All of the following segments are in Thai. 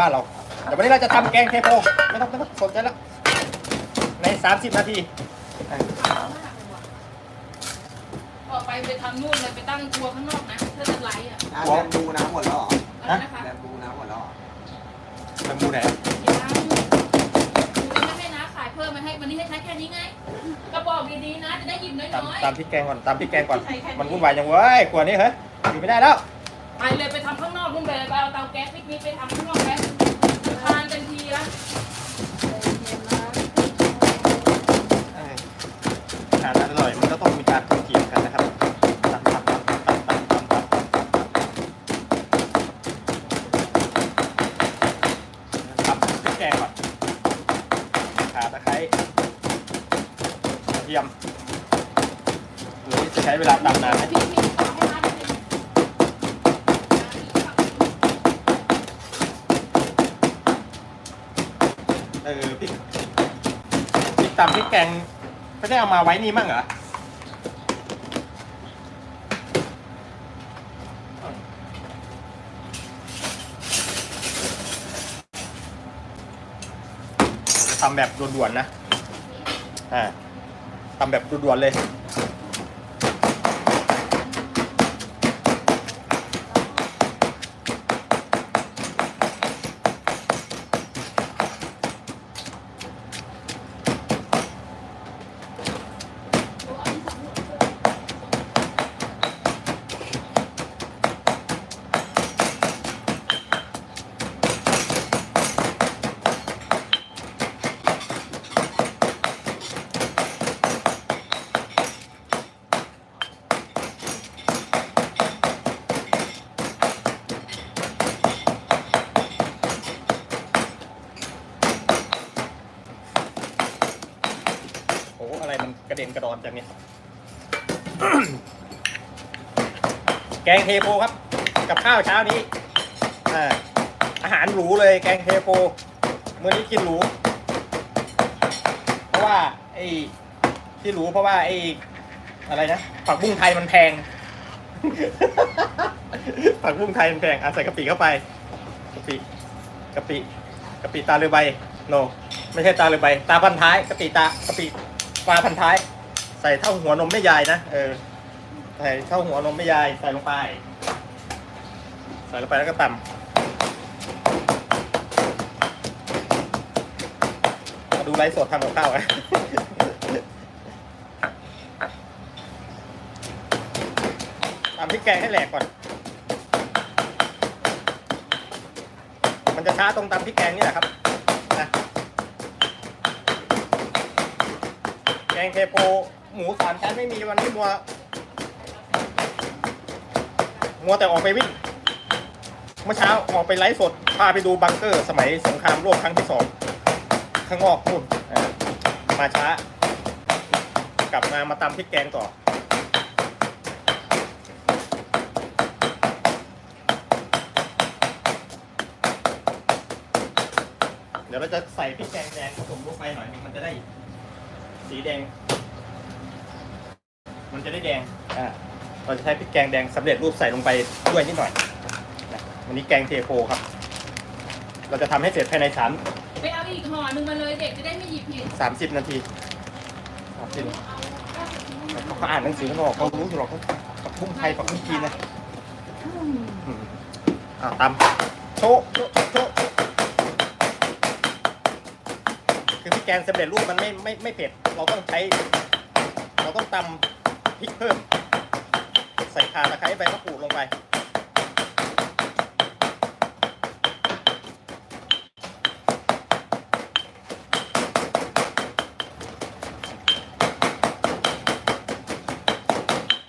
บ้านเราเดี๋ยววันนี้เราจะทำแกงเทโพไม่ต้องไม่ต้องสนใจแล้วใน 30 นาทีอะออกไปไปทำนู่นเลยไปตั้งครัวข้างนอกนะถ้าจะไลฟ์อะอะแรมบูน้ำหมดแล้วเหรออะไรนะคะแรมบูน้ำหมดแล้วเหรอทำมูไหนยังหนูไม่ให้นะขายเพิ่มมาให้วันนี้ให้ใช้แค่นี้ไงก็บอกดีๆนะจะได้หยิบน้ตามอยตามพริกแกงก่อนตามพริกแกงก่อน มันวุ่นวายจังเว้ยขวดนี้เฮ้ยอยู่ไม่ได้แล้ว ๆไปเลยไปทำข้างนอกนู่นไปเลยไปเอาเตาแก๊สปิกนิกไปทำข้างนอกแป๊บทานกันทีละ เอาหารอร่อยมันก็ต้องมีการถกเถียงกันนะครับตำตำตำตำตำตำตำตำตำพริกแกงก่อนขาตะไคร้กระเทียมหรือจะใช้เวลาตำนานไหม พี่พี่ฝากให้ร้านนิดนึง เออพริกพริกตำพริกแกงไม่ได้เอามาไว้นี่มั่งเหรอทำแบบด่วนๆนะ อ่าทำแบบด่วนๆเลย โอ้อะไรมันกระเด็นกระดอนจังเนี่ย แก งเทโพครับ กับข้าวเช้านี้อ่าอาหารหรูเลยแกงเทโพมื้อนี้กินหรูเพราะว่าไอ้ที่หรูเพราะว่าไอ้อะไรนะผักบุ้งไทยมันแพง ผักบุ้งไทยมันแพงอะใส่กะปิเข้าไปกะปิกะปิกะปิตาเรือใบโน ไม่ใช่ตาเรือใบ ตาพันท้ายกะปิตากะปิปลาพันท้าย ใส่เท่าหัวนมแม่ยายนะเออ ใส่เท่าหัวนมแม่ยายใส่ลงไป ใส่ลงไปแล้วก็ตำมาดูไลฟ์สดทำกับข้าวไว้ตำพริกแกงให้แหลกก่อน มันจะช้าตรงตำพริกแกงนี่แหละครับนะแกงเทโพหมูสามชั้นไม่มีวันนี้มัว มัวแต่ออกไปวิ่ง เมื่อเช้าออกไปไลฟ์สด พาไปดูบังเกอร์สมัยสงครามโลกครั้งที่สองข้างนอกนู่นมาช้า กลับมามาตำพริกแกงต่อเดี๋ยวเราจะใส่พริกแกงแดงผสมลงไปหน่อยมันจะได้สีแดง มันจะได้แดง อ่า เราจะใช้พริกแกงแดงสำเร็จรูปใส่ลงไปด้วยนิดหน่อยนะวันนี้แกงเทโพครับ เราจะทำให้เสร็จภายในสามไปเอาอีกห่อหนึ่งมาเลยเด็กจะได้ไม่หยิบผิดสามสิบนาทีสามสิบเอาเก้าสิบชิ้นเขาก็อ่านหนังสือเขาบอกเขารู้อยู่หรอกเขาปักบุ้งไทยปักบุ้งจีนนะอืมอ่าตำโชะโชะโชะคือพริกแกงสำเร็จรูปมันไม่ไม่ไม่เผ็ด เราต้องใช้ เราต้องตำพริกเพิ่ม ใส่ข่าตะไคร้ใบมะกรูดลงไป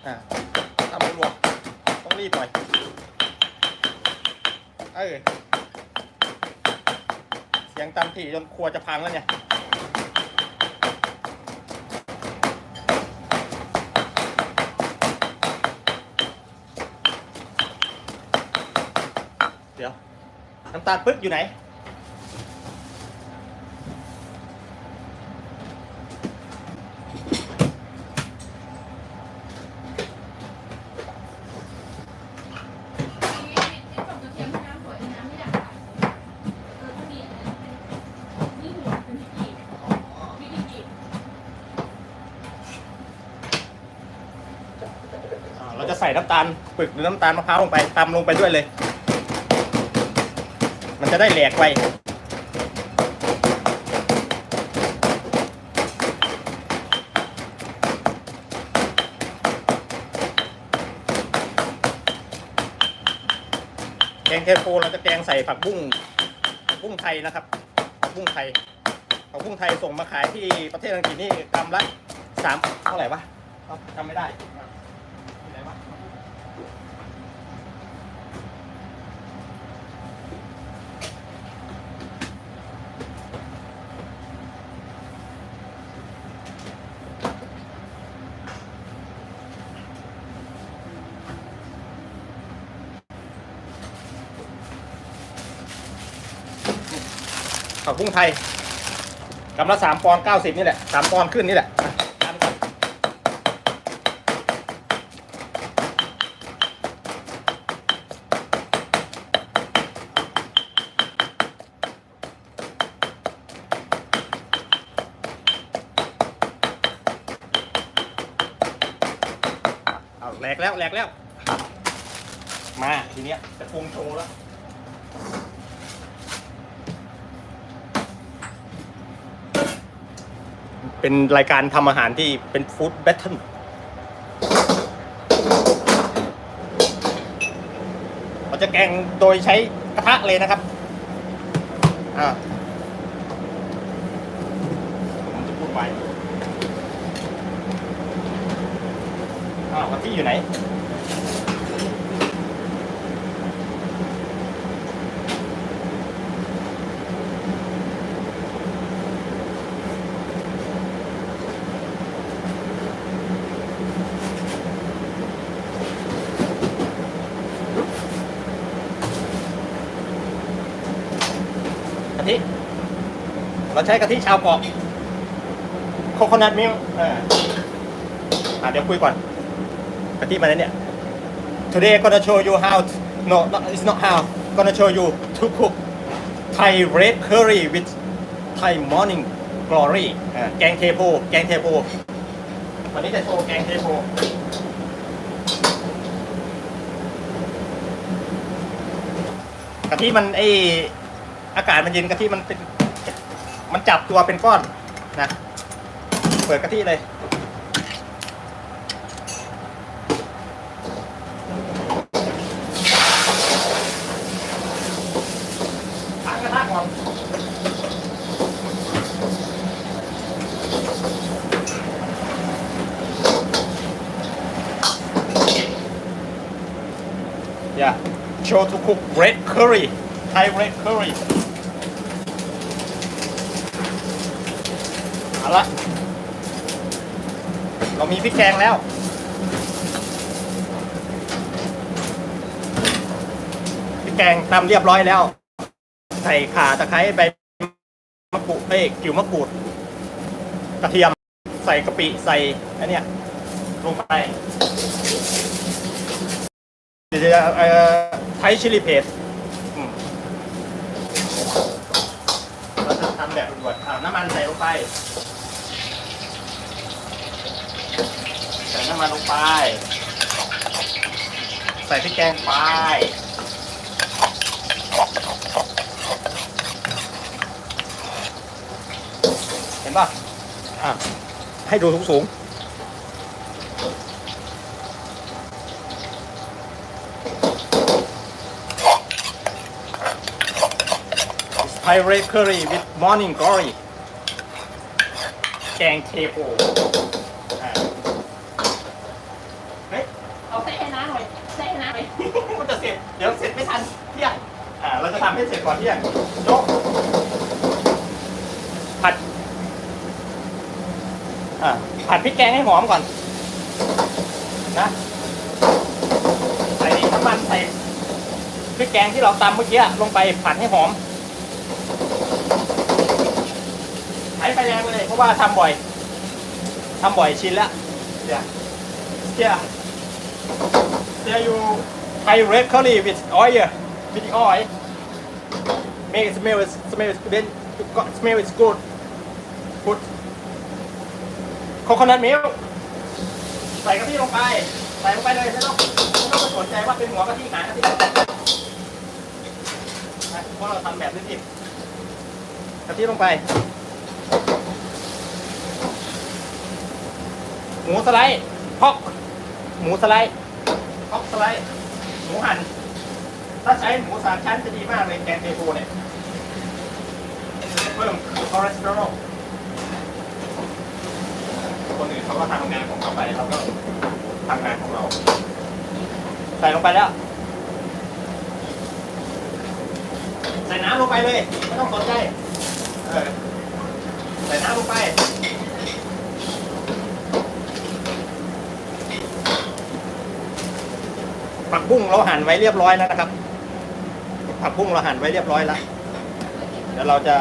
อะตำรวจต้องรีบหน่อย เออเสียงตำถี่จนครัวจะพังแล้วเนี่ย น้ำตาลปึ๊บอยู่ไหนเราจะใส่น้ำตาลปึกหรือน้ำตาลมะพร้าวลงไปตำลงไปด้วยเลย จะได้แหลกไปแกงเทโพเราจะแกงใส่ผักบุ้งผักบุ้งไทยนะครับผักบุ้งไทยผักบุ้งไทยส่งมาขายที่ประเทศอังกฤษนี่กรัมละสามเท่าไหร่วะจำไม่ได้ ผักบุ้งไทยกำละสามปอนเก้าสิบนี่แหละสามปอนด์ขึ้นนี่แหละอะตามก่อนเอาแหลกแล้วแหลกแล้ว มาทีเนี้ยจะปรุงโชว์แล้ว เป็นรายการทำอาหารที่เป็นฟู้ดแบทเทิลเราจะแกงโดยใช้กระทะเลยนะครับ อ่าผมจะพูดไปอ้าวกะทิอยู่ไหน กะทิ เราใช้กะทิชาวเกาะโคโคนัทมิลอ่าอะเดี๋ยวคุยก่อนกะทิมาแล้วเนี่ย today gonna show you how to, no not, it's not how gonna show you to cook Thai red curry with Thai morning glory อ่าแกงเทโพแกงเทโพวันนี้จะโชว์แกงเทโพกะทิมันไออากาศมันเย็นกะทิมันเป็น มันจับตัวเป็นก้อนนะ เปิดกะทิเลยเยี่ยโชว์ทุกคุกเรดเคอรี่ไทยเรดเคอรี่ ละ เรามีพริกแกงแล้ว พริกแกงตำเรียบร้อยแล้ว ใส่ข่าตะไคร้ใบมะกรูดเอ้ยกิ่วมะกรูด กระเทียม ใส่กะปิ ใส่อันเนี้ยลงไปเดี๋ยวจะเอ่อไทยชิลลีเพสเราจะทำแบบด่วนน้ำมันใส่ลงไป ใส่ น้ำมันลงไป ใส่พริกแกงไปเห็นป่ะอะให้ดูสูงๆ Thai red curry with morning glory แกงเทโพอ่าเฮ้ย เอาใส่ให้น้าหน่อยใส่ให้น้าหน่อย มันจะเสร็จ เดี๋ยวเสร็จไม่ทันเที่ยงอ่าเราจะทำให้เสร็จก่อนเที่ยงยกผัดอ่าผัดพริกแกงให้หอมก่อนนะใส่น้ำมันใส่พริกแกงที่เราตำเมื่อกี้ลงไปผัดให้หอมใช้ไฟแรงเลยเพราะว่าทำบ่อยทำบ่อยชินแล้วเดี๋ยวเดี๋ยวเดี๋ยวอยู่ ไทย red curry with oil with oil make it smell smell then smell it good put coconut milk ใส่กะทิลงไป ใส่ลงไปเลยไม่ต้องไม่ต้องไปสนใจว่าเป็นหัวกะทิหางกะทิเพราะเราทำแบบนี้กะทิลงไป หมูสไลด์ฮอกหมูสไลด์ฮอกสไลด์ มูหั่นถ้าใช้หมูสามชั้นจะดีมากเลยแกงเทโพเนี่ยเพิ่มคอเลสเตอรอลคนอื่นเขาก็ทำงานของเขาไปเราก็ทำงานของเรา ใส่ลงไปแล้ว ใส่น้ำลงไปเลย ไม่ต้องสนใจ เออ ใส่น้ำลงไป ผักบุ้งเราหั่นไว้เรียบร้อยแล้วนะครับ ผักบุ้งเราหั่นไว้เรียบร้อยแล้ว เดี๋ยวเราจะ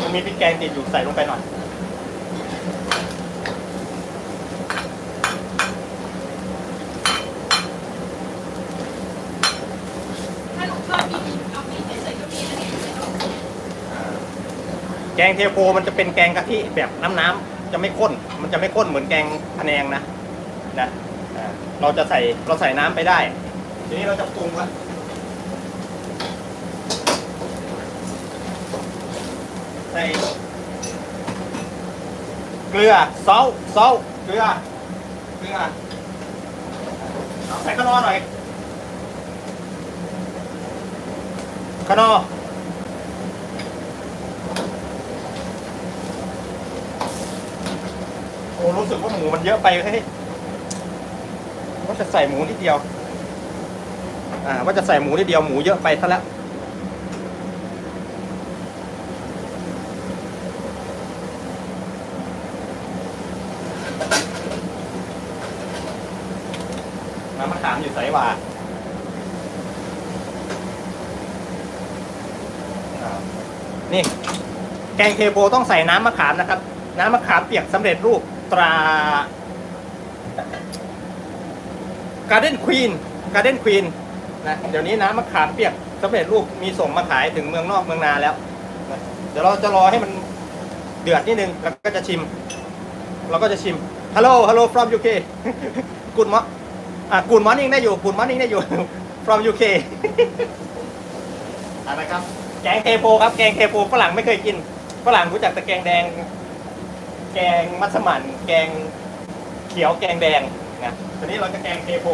มันมีพริกแกงติดอยู่ใส่ลงไปหน่อย ถ้าหนูชอบมีเอามีเฉยๆก็มีอันนี้ไม่ต้องแกงเทโพมันจะเป็นแกงกะทิแบบน้ำๆจะไม่ข้น มันจะไม่ข้นเหมือนแกงพะแนงนะนะ เราจะใส่เราใส่น้ำไปได้ ทีนี้เราจะปรุงละใส่เกลือซอสซอสเกลือเกลือใส่ขนอหน่อยขนอโอ้รู้สึกว่าหมูมันเยอะไปเฮ้ย ว่าจะใส่หมูนิดเดียว อ่าว่าจะใส่หมูนิดเดียวหมูเยอะไปซะแล้วน้ำมะขามอยู่ใส่หว่าอ่านี่แกงเทโพต้องใส่น้ำมะขามนะครับ น้ำมะขามเปียกสำเร็จรูปตรา การ์เด้นควีนการ์เด้นควีนนะเดี๋ยวนี้น้ำมะขามเปียกสำเร็จรูปมีส่งมาขายถึงเมืองนอกเมืองนาแล้วนะเดี๋ยวเราจะรอให้มันเดือดนิดนึงแล้วก็จะชิม เราก็จะชิมฮัลโหลฮัลโหล from UK กุดมออะกุดมอนิ่งได้อยู่กุดมอนิ่งได้อยู่ from UK อะไรครับ แกงเทโพครับแกงเทโพฝรั่งไม่เคยกินฝรั่งรู้จักแต่แกงแดง แกงมัสมั่นแกงเขียวแกงแดง นะทีนี้เราจะแกงเทโพ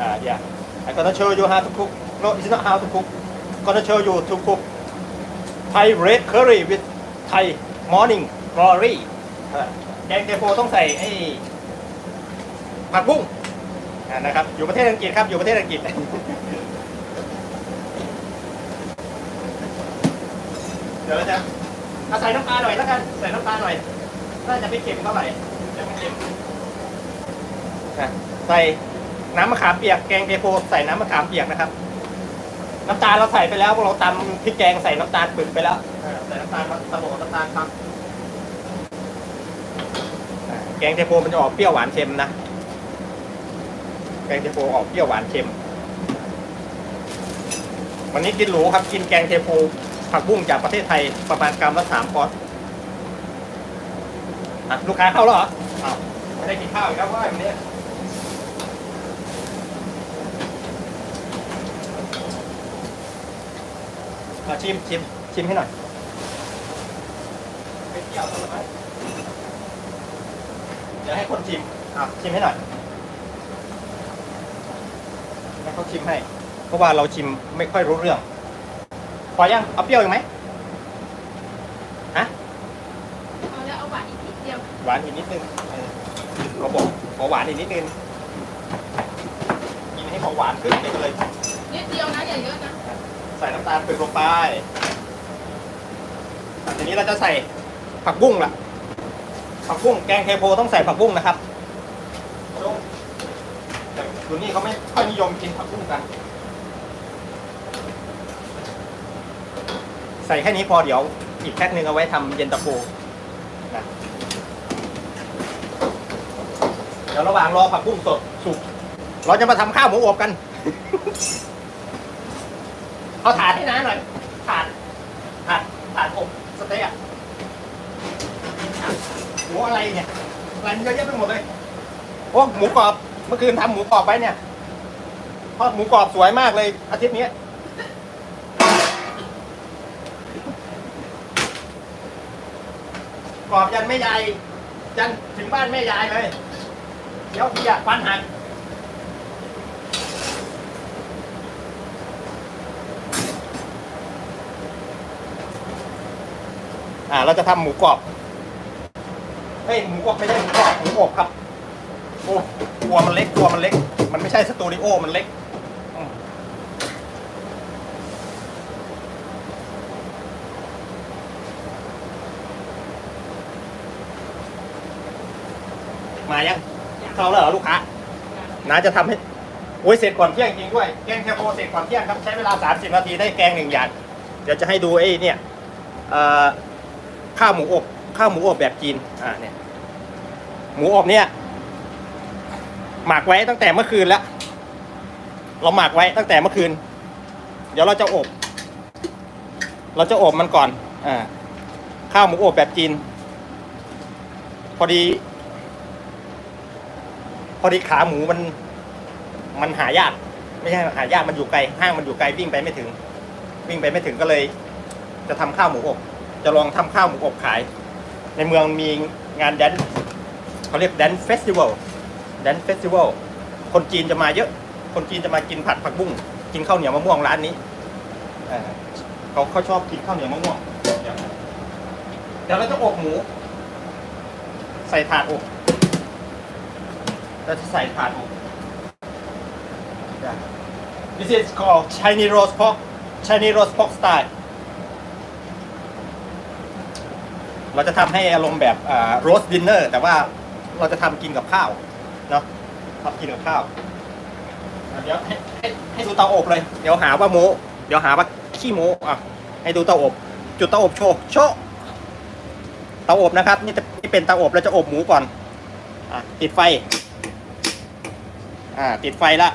อ่า yeah I'm gonna show you how to cook no it's not how to cook gonna show you to cook Thai red curry with Thai morning glory อ่แกงเทโพต้องใส่ไอ้ผักบุ้งนะครับ อยู่ประเทศอังกฤษครับ อยู่ประเทศอังกฤษเดี๋ยวเราจะเอาใส่น้ำปลาหน่อยแล้วกัน ใส่น้ำปลาหน่อยน่าจะไม่เค็มเท่าไหร่จะไม่เค็ม อะใส่น้ำมะขามเปียกแกงเทโพใส่น้ำมะขามเปียกนะครับ น้ำตาลเราใส่ไปแล้วเราตำพริกแกงใส่น้ำตาลปึกไปแล้วใส่น้ำตาลตะโหลน้ำตาลครับแกงเทโพมันจะออกเปรี้ยวหวานเค็มนะแกงเทโพออกเปรี้ยวหวานเค็ม วันนี้กินหรูครับกินแกงเทโพผักบุ้งจากประเทศไทยประมาณกรัมละสามปอนด์ลูกค้าเข้าแล้วเหรอไม่ได้กินข้าวอีกแล้วว่าวันนี้ มาชิมชิมชิมให้หน่อยไปเที่ยวกันไหมเดี๋ยวให้คนชิมอะชิมให้หน่อยให้เขาชิมให้ เพราะว่าเราชิมไม่ค่อยรู้เรื่อง พอยังเอาเปรี้ยวอีกไหมฮะเอาแล้วเอาหวานอีกนิดเดียวหวานอีกนิดนึงเออเราบอกขอหวานอีกนิดนึงกินให้ของหวานขึ้นไปเลยนิดเดียวนะอย่าเยอะนะ ใส่น้ำตาลปึกลงไปอะทีนี้เราจะใส่ผักบุ้งล่ะ ผักบุ้งแกงเทโพต้องใส่ผักบุ้งนะครับโจ้แต่ดูนี่เขาไม่ค่อยนิยมกินผักบุ้งกัน ใส่แค่นี้พอเดี๋ยวอีกแพ็คหนึ่งเอาไว้ทำเย็นตาโฟนะเดี๋ยวระหว่างรอผักบุ้งสดสุกเราจะมาทำข้าวหมูอบกัน เอาถาดให้น้าหน่อย ถาด ถาด ถาดอบสเต๊ะอะโหอะไรเนี่ยอะไรมันเยอะแยะไปหมดเลย โอ้หมูกรอบ เมื่อคืนทำหมูกรอบไว้เนี่ยทอดหมูกรอบสวยมากเลย อาทิตย์นี้ กรอบยันแม่ยาย ยันถึงบ้านแม่ยายเลย เดี๋ยวพี่อยากฟันหัก อ่า เราจะทำหมูกรอบเฮ้ยหมูกรอบไม่ใช่หมูกรอบหมูอบครับโอ้ครัวมันเล็กครัวมันเล็ก มันไม่ใช่สตูดิโอมันเล็กมายังเข้าแล้วเหรอลูกค้าน้าจะทำให้โอ้ยเสร็จก่อนเที่ยงจริงด้วย แกงเทโพเสร็จก่อนเที่ยงครับใช้เวลา 30 นาทีได้แกงหนึ่งอย่าง เดี๋ยวจะให้ดูไอ้เนี่ยเอ่อ ข้าวหมูอบข้าวหมูอบแบบจีนอ่าเนี่ยหมูอบเนี่ย หมักไว้ตั้งแต่เมื่อคืนแล้วเราหมักไว้ตั้งแต่เมื่อคืน เดี๋ยวเราจะอบ เราจะอบมันก่อน อ่า ข้าวหมูอบแบบจีน พอดี พอดีขาหมูมัน มันหายาก ไม่ใช่หายากมันอยู่ไกล ห้างมันอยู่ไกลวิ่งไปไม่ถึง วิ่งไปไม่ถึงก็เลย จะทำข้าวหมูอบ จะลองทำข้าวหมูอบขาย ในเมืองมีงานแดนเขาเรียกแดนเฟสติวัลแดนเฟสติวัลคนจีนจะมาเยอะ คนจีนจะมากินผัดผักบุ้งกินข้าวเหนียวมะม่วงร้านนี้เขาเขาชอบกินข้าวเหนียวมะม่วงเดี๋ยวเดี๋ยวเราจะอบหมู ใส่ถาดอบเราจะใส่ถาดอบ This is called Chinese roast pork Chinese roast pork style เราจะทำให้อารมณ์แบบโรสดินเนอร์แต่ว่าเราจะทำกินกับข้าวเนาะทำกินกับข้าวอะเดี๋ยวให้ให้ให้ดูเตาอบเลย เดี๋ยวหาว่าโมเดี๋ยวหาว่าขี้โมอะให้ดูเตาอบ จุดเตาอบโชว์โชว์เตาอบนะครับ นี่จะนี่เป็นเตาอบเราจะอบหมูก่อนอะติดไฟ อ่า ติดไฟละ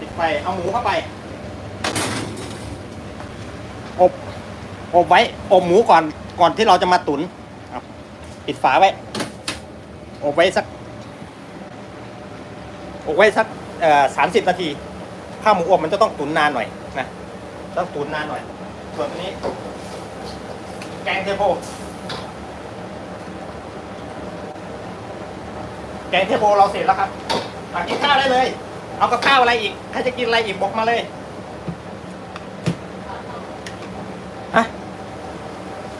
ติดไฟเอาหมูเข้าไป อบอบไว้อบหมูก่อนก่อนที่เราจะมาตุนปิดฝาไว้ อบไว้สัก อบไว้สักสามสิบนาที ข้าวหมูอบมันจะต้องตุนนานหน่อยนะต้องตุนนานหน่อย ส่วนนี้ แกงเทโพแกงเทโพเราเสร็จแล้วครับมากินข้าวได้เลย เอากับข้าวอะไรอีก ใครจะกินอะไรอีกบอกมาเลย ฮะ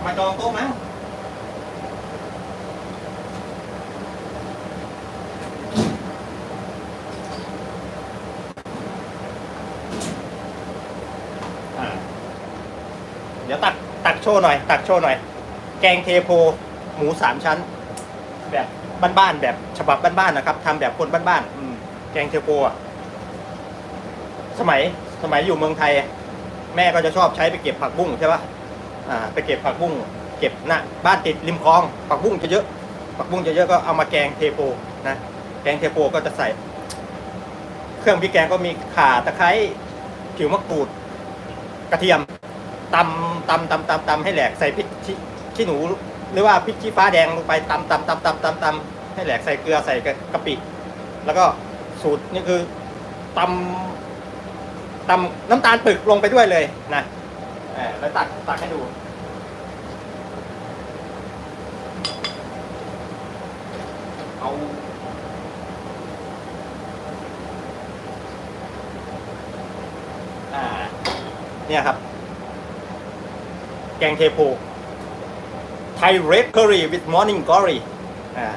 มาจองโต๊ะมั้งอ่าเดี๋ยวตักตักโชว์หน่อย ตักโชว์หน่อย แกงเทโพหมูสามชั้น แบบบ้านๆแบบฉบับบ้านๆนะครับทำแบบคนบ้านๆอืมแกงเทโพอะสมัยสมัยอยู่เมืองไทย แม่ก็จะชอบใช้ไปเก็บผักบุ้งใช่ปะอ่า ไปเก็บผักบุ้งเก็บหน้าบ้านติดริมคลองผักบุ้งจะเยอะผักบุ้งจะเยอะก็เอามาแกงเทโพนะแกงเทโพก็จะใส่ เครื่องพริกแกงก็มีข่าตะไคร้ผิวมะกรูด กระเทียมตำ ตำตำตำตำให้แหลกใส่พริกชี้ขี้หนู หรือว่าพริกชี้ฟ้าแดงลงไปตำตำตำตำตำตำให้แหลกใส่เกลือใส่กะปิ แล้วก็สูตรนี่คือตำตำน้ำตาลปึกลงไปด้วยเลยนะเออแล้วตักตักให้ดูเอาอ่าเนี่ยครับ แกงเทโพไทยเรดเคอรี่ with morning glory อ่า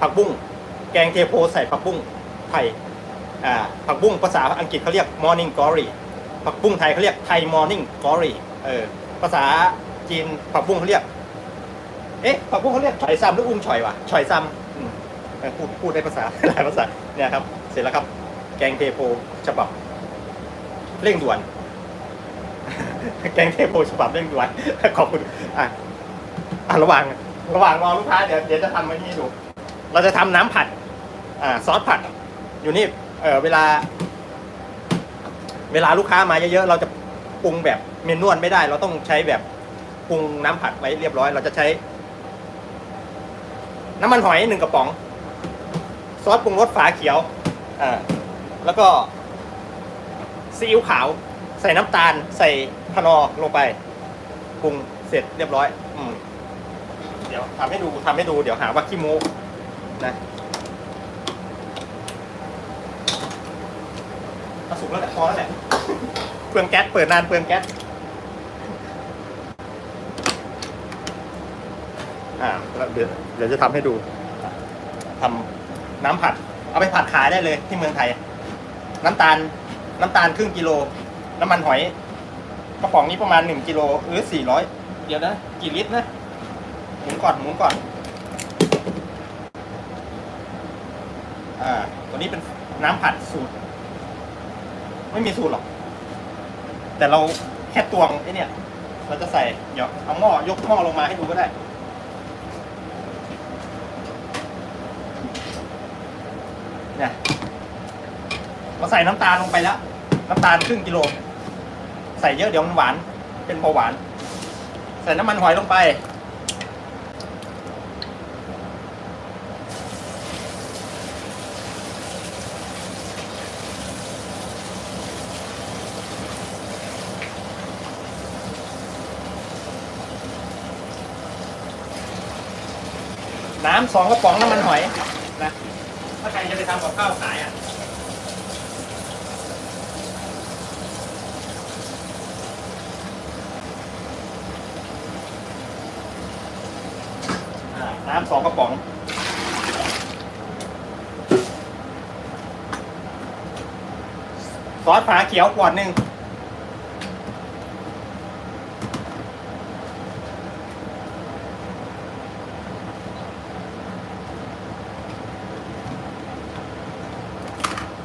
ผักบุ้งแกงเทโพใส่ผักบุ้งไทยอ่าผักบุ้งภาษาอังกฤษเขาเรียก morning glory ผักบุ้งไทยเขาเรียกไทย morning glory เออภาษาจีนผักบุ้งเขาเรียกเอ๊ะผักบุ้งเขาเรียกฉอยซ้ำหรืออุ้มฉอยวะฉอยซ้ำพูดพูดได้ภาษาหลายภาษาเนี่ยครับ เสร็จแล้วครับ แกงเทโพฉบับเร่งด่วน แกงเทโพฉบับเร่งด่วนขอบคุณอะอะระหว่างระหว่างรอลูกค้าเดี๋ยวเดี๋ยวจะทำไว้นี่ดู เราจะทำน้ำผัด อ่าซอสผัด อยู่นี่เออเวลา เวลาลูกค้ามาเยอะๆเราจะปรุงแบบเมนนวลไม่ได้ เราต้องใช้แบบปรุงน้ำผัดไว้เรียบร้อย เราจะใช้ น้ำมันหอยหนึ่งกระป๋อง ซอสปรุงรสฝาเขียวอ่าแล้วก็ซีอิ๊วขาว ใส่น้ำตาลใส่ คนอลงไปปรุงเสร็จเรียบร้อย อืมเดี๋ยวทำให้ดูทำให้ดูเดี๋ยวหาว่าขี้โม้นะเอาสุกแล้วแหละพอแล้วแหละเปลืองแก๊สเปิดนานเปลืองแก๊สอ่าเดี๋ยวเดี๋ยวจะทำให้ดูทำน้ำผัด เอาไปผัดขายได้เลยที่เมืองไทย น้ำตาล น้ำตาลครึ่งกิโล น้ำมันหอย กระป๋องนี้ประมาณหนึ่งกิโลหรือสี่ร้อยเดี๋ยวนะ กี่ลิตรนะหมุนก่อนหมุนก่อน อ่า ตัวนี้เป็นน้ำผัดสูตร ไม่มีสูตรหรอก แต่เราแค่ตวงไอ้เนี่ย เราจะใส่เดี๋ยวเอาหม้อยกหม้อลงมาให้ดูก็ได้เนี่ยเราใส่น้ำตาลลงไปแล้ว น้ำตาลครึ่งกิโล ใส่เยอะเดี๋ยวมันหวาน เป็นเบาหวาน ใส่น้ำมันหอยลงไป น้ำสองกระป๋องน้ำมันหอยนะ ถ้าใครจะไปทำกับข้าวขายอะ น้ำสองกระป๋อง ซอสฝาเขียวขวดหนึ่ง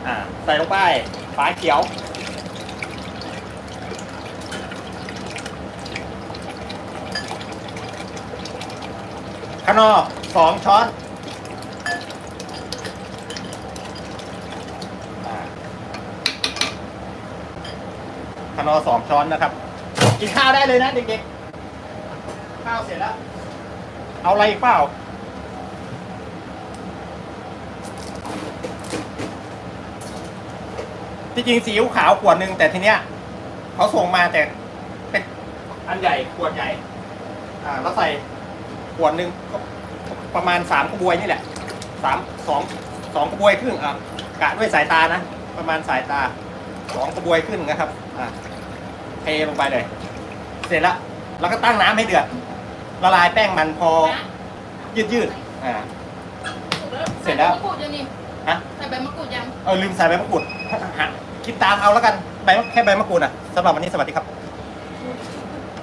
อ่าใส่ลงไปฝาเขียว ขนอสองช้อนอ่าขนอสองช้อนนะครับ กินข้าวได้เลยนะเด็กๆ ข้าวเสร็จแล้ว เอาอะไรเปล่าที่จริงซีอิ๊วขาวขวดหนึ่งแต่ทีเนี้ยเขาส่งมาแต่เป็นอันใหญ่ขวดใหญ่ อ่าแล้วใส่ ขวดหนึ่งก็ประมาณสามกระบวยนี่แหละสามสองสองกระบวยครึ่งอะกะด้วยสายตานะ ประมาณสายตาสองกระบวยครึ่งนะครับอ่าเทลงไปเลย เสร็จแล้วเราก็ตั้งน้ำให้เดือดละลายแป้งมันพอนะยืดยืดๆอ่า เสร็จแล้วใส่ใบมะกรูดยังนี่ฮะ ใส่ใบมะกรูดยัง เออลืมใส่ใบมะกรูดหาคิดตามเอาแล้วกันใบมะแค่ใบมะกรูดอะสำหรับวันนี้สวัสดีครับ